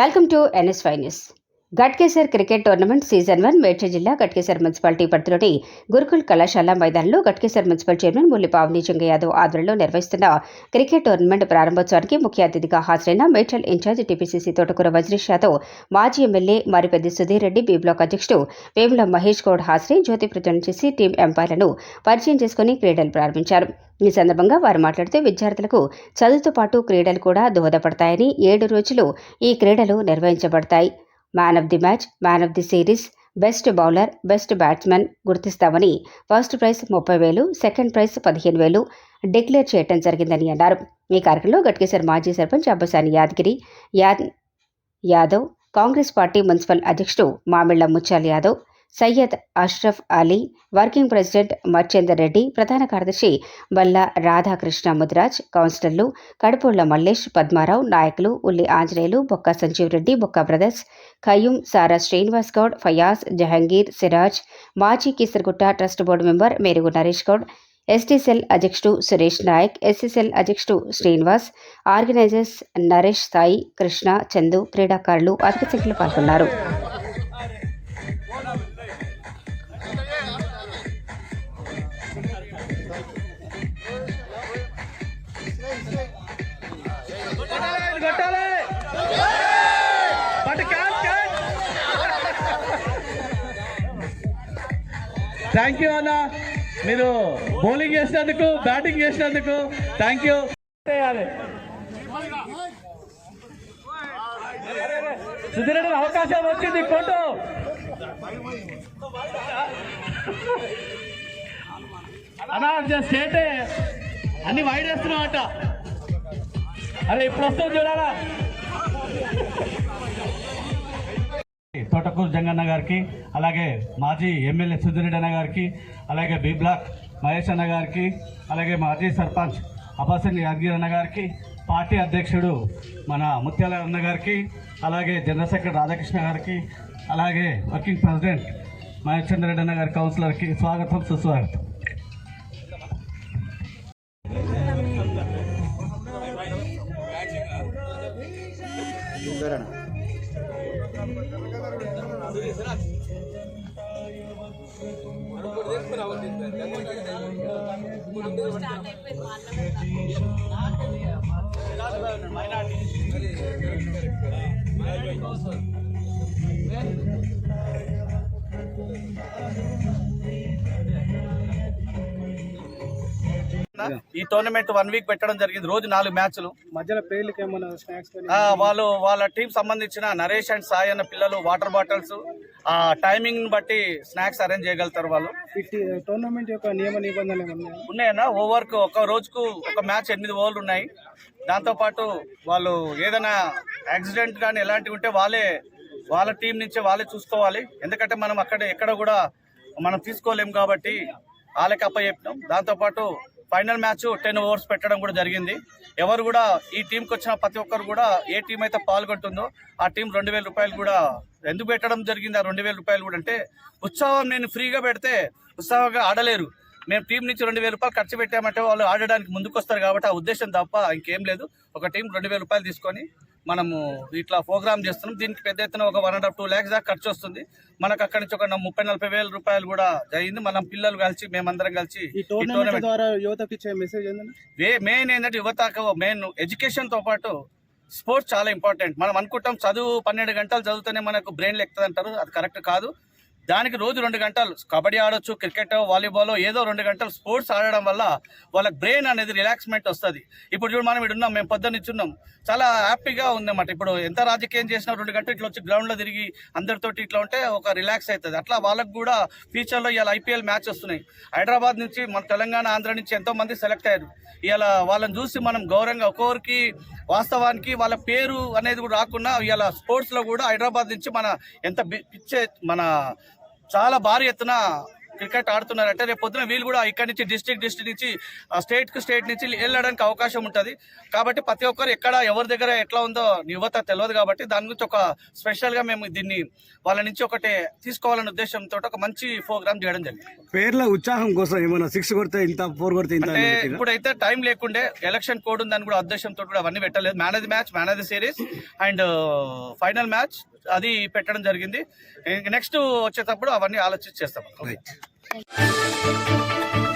Welcome to NS news Ghatkesar cricket tournament season one Medchal జిల్లా Ghatkesar municipality పరిధిలోని గురుకుల్ కళాశాల మైదానంలో ఘట్కేసర్ మున్సిపల్ చైర్మన్ ముల్లిపావని జంగ యాదవ్ ఆధ్వర్యంలో నిర్వహిస్తున్న క్రికెట్ టోర్నమెంట్ ప్రారంభోత్సవానికి ముఖ్య అతిథిగా హాజరైన మేడ్చల్ ఇన్ఛార్జ్ టీపీసీసీ తోటకూర వజ్రేష్ యాదవ్ మాజీ MLA Maripeddi Sudheer Reddy B block అధ్యక్షుడు వేముల మహేష్ గౌడ్ హాజరై జ్యోతి ప్రచురణ చేసి టీం ఎంపైర్లను పరిచయం చేసుకుని క్రీడలు ప్రారంభించారు. ఈ సందర్భంగా వారు మాట్లాడుతూ విద్యార్థులకు చదువుతో పాటు క్రీడలు కూడా దోహదపడతాయని ఏడు రోజులు ఈ క్రీడలు నిర్వహించబడతాయి. Man of the match man of the series best bowler best batsmen గుర్తిస్తామని first prize ముప్పై వేలు సెకండ్ ప్రైజ్ పదిహేను వేలు డిక్లేర్ చేయడం జరిగిందని అన్నారు. ఈ కార్యక్రమంలో గట్కేశ్వర్ మాజీ సర్పంచ్ అబ్బసాని యాదగిరి యాద్ యాదవ్ కాంగ్రెస్ పార్టీ మున్సిపల్ అధ్యక్షుడు మామిళ్ళ ముచ్చాల్ యాదవ్ సయ్యద్ అష్రఫ్ అలీ వర్కింగ్ ప్రెసిడెంట్ మర్చేందర్ రెడ్డి ప్రధాన కార్యదర్శి బల్లా రాధాకృష్ణ ముదిరాజ్ కౌన్సిలర్లు కడుపుళ్ళ మల్లేష్ పద్మారావు నాయకులు ఉల్లి ఆంజనేయులు బొక్క సంజీవ్ రెడ్డి బొక్క బ్రదర్స్ ఖయ్యూం సారా శ్రీనివాస్ గౌడ్ ఫయాజ్ జహంగీర్ సిరాజ్ మాజీ Keesaragutta trust board member Merugu Naresh Goud ST cell అధ్యక్షుడు సురేష్ నాయక్ ఎస్సీసెల్ అధ్యక్షుడు శ్రీనివాస్ ఆర్గనైజర్స్ నరేష్ సాయి కృష్ణ చందు క్రీడాకారులు అధిక సంఖ్యలో పాల్గొన్నారు. థ్యాంక్ యూ అన్న మీరు బౌలింగ్ చేసినందుకు బ్యాటింగ్ చేసినందుకు థ్యాంక్ యూ సుధీరెడ్డి అవకాశం వచ్చింది కొట్టు. అన్నా స్టేట్ అన్ని వైడ్ వేస్తున్నావు అంట. అరే ఇప్పుడు వస్తుంది చూడాలా? తోటకూరు జంగన్న గారికి అలాగే మాజీ ఎమ్మెల్యే సుధీరెడ్డి అన్న గారికి అలాగే బి బ్లాక్ మహేష్ అన్న గారికి అలాగే మాజీ సర్పంచ్ అబ్బాసన్ యాదగిరి అన్న గారికి పార్టీ అధ్యక్షుడు మన ముత్యాల అన్న గారికి అలాగే జనరల్ సెక్రటరీ రాధాకృష్ణ గారికి అలాగే వర్కింగ్ ప్రెసిడెంట్ మహేష్ చంద్రెడ్డి అన్న గారి కౌన్సిలర్కి స్వాగతం సుస్వాగతం. I'm ఈ టోర్నమెంట్ వన్ వీక్ పెట్టడం జరిగింది. రోజు నాలుగు మ్యాచ్లు. మధ్యలో పేర్లకి స్నాక్స్ వాళ్ళు వాళ్ళ టీం సంబంధించిన నరేష్ అండ్ సాయి అన్న పిల్లలు వాటర్ బాటిల్స్ ఆ టైమింగ్ బట్టి స్నాక్స్ అరేంజ్ చేయగలుగుతారు వాళ్ళు. టోర్నమెంట్ యొక్క నియమ నిబంధనలు ఉన్నాయన్నా. ఓవర్కు ఒక రోజుకు ఒక మ్యాచ్ ఎనిమిది ఓవర్లు ఉన్నాయి. దాంతోపాటు వాళ్ళు ఏదైనా యాక్సిడెంట్ కానీ ఎలాంటివి ఉంటే వాళ్ళే వాళ్ళ టీం నుంచే వాళ్ళే చూసుకోవాలి. ఎందుకంటే మనం అక్కడ ఎక్కడ కూడా మనం తీసుకోలేము కాబట్టి వాళ్ళకి అప్ప చెప్పినాం దాంతోపాటు ఫైనల్ మ్యాచ్ టెన్ ఓవర్స్ పెట్టడం కూడా జరిగింది. ఎవరు కూడా ఈ టీంకి వచ్చిన ప్రతి ఒక్కరు కూడా ఏ టీం అయితే పాల్గొంటుందో ఆ టీం రెండు వేల రూపాయలు కూడా ఎందుకు పెట్టడం జరిగింది? ఆ రెండు వేల రూపాయలు కూడా అంటే ఉత్సవం నేను ఫ్రీగా పెడితే ఉత్సాహంగా ఆడలేరు. మేము టీం నుంచి రెండు వేల రూపాయలు ఖర్చు పెట్టామంటే వాళ్ళు ఆడడానికి ముందుకు వస్తారు కాబట్టి ఆ ఉద్దేశం తప్ప ఇంకేం లేదు. ఒక టీం రెండు వేల రూపాయలు తీసుకొని మనము ఇట్లా ప్రోగ్రామ్ చేస్తున్నాం. దీనికి పెద్ద ఎత్తున ఒక one and half two lakhs దాకా ఖర్చు వస్తుంది. మనకు అక్కడి నుంచి ఒక ముప్పై నలభై వేల రూపాయలు కూడా జరిగింది. మనం పిల్లలు కలిసి మేమందరం కలిసి మెయిన్ ఏంటంటే యువతకు మెయిన్ ఎడ్యుకేషన్తో పాటు స్పోర్ట్స్ చాలా ఇంపార్టెంట్ మనం అనుకుంటాం చదువు పన్నెండు గంటలు చదివితేనే మనకు బ్రెయిన్ ఎక్కుతుంది అంటారు అది కరెక్ట్ కాదు. దానికి రోజు రెండు గంటలు కబడ్డీ ఆడొచ్చు క్రికెట్ వాలీబాల్ ఏదో రెండు గంటలు స్పోర్ట్స్ ఆడడం వల్ల వాళ్ళకి బ్రెయిన్ అనేది రిలాక్స్మెంట్ వస్తుంది. ఇప్పుడు చూడు మనం ఇక్కడ ఉన్నాం మేము పొద్దున్న ఇచ్చున్నాం చాలా హ్యాపీగా ఉందన్నమాట. ఇప్పుడు ఎంత రాజకీయం చేసినా రెండు గంటలు ఇట్లా వచ్చి గ్రౌండ్లో తిరిగి అందరితోటి ఇట్లా ఉంటే ఒక రిలాక్స్ అవుతుంది అట్లా వాళ్ళకు కూడా ఫ్యూచర్లో ఇవాళ ఐపీఎల్ మ్యాచ్ వస్తున్నాయి. హైదరాబాద్ నుంచి మన తెలంగాణ ఆంధ్ర నుంచి ఎంతోమంది సెలెక్ట్ అయ్యారు. ఇవాళ వాళ్ళని చూసి మనం గౌరవంగా ఒక్కొక్కరికి వాస్తవానికి వాళ్ళ పేరు అనేది కూడా రాకుండా ఇవాళ స్పోర్ట్స్లో కూడా హైదరాబాద్ నుంచి మన ఎంత బి- పిచ్చే మన చాలా భారీ ఎత్తున క్రికెట్ ఆడుతున్నారంటే రేపు పొద్దున వీళ్ళు కూడా ఇక్కడి నుంచి డిస్ట్రిక్ట్ డిస్ట్రిక్ట్ నుంచి స్టేట్కు స్టేట్ నుంచి వెళ్ళడానికి అవకాశం ఉంటుంది. కాబట్టి ప్రతి ఒక్కరు ఎక్కడ ఎవరి దగ్గర ఎట్లా ఉందో యువత తెలియదు కాబట్టి దాని గురించి ఒక స్పెషల్గా మేము దీన్ని వాళ్ళ నుంచి ఒకటి తీసుకోవాలనే ఉద్దేశంతో ఒక మంచి ప్రోగ్రామ్ చేయడం జరిగింది. పేర్ల ఉత్సాహం కోసం ఏమైనా సిక్స్ కొడితే ఇంత ఫోర్ కొడితే ఇంత? ఇప్పుడైతే టైం లేకుండే ఎలక్షన్ కోడ్ ఉందని కూడా ఉద్దేశంతో కూడా అవన్నీ పెట్టలేదు. Man of the match man of the series and final match అది పెట్టడం జరిగింది. నెక్స్ట్ వచ్చేటప్పుడు అవన్నీ ఆలోచించి చేస్తాం Tchau.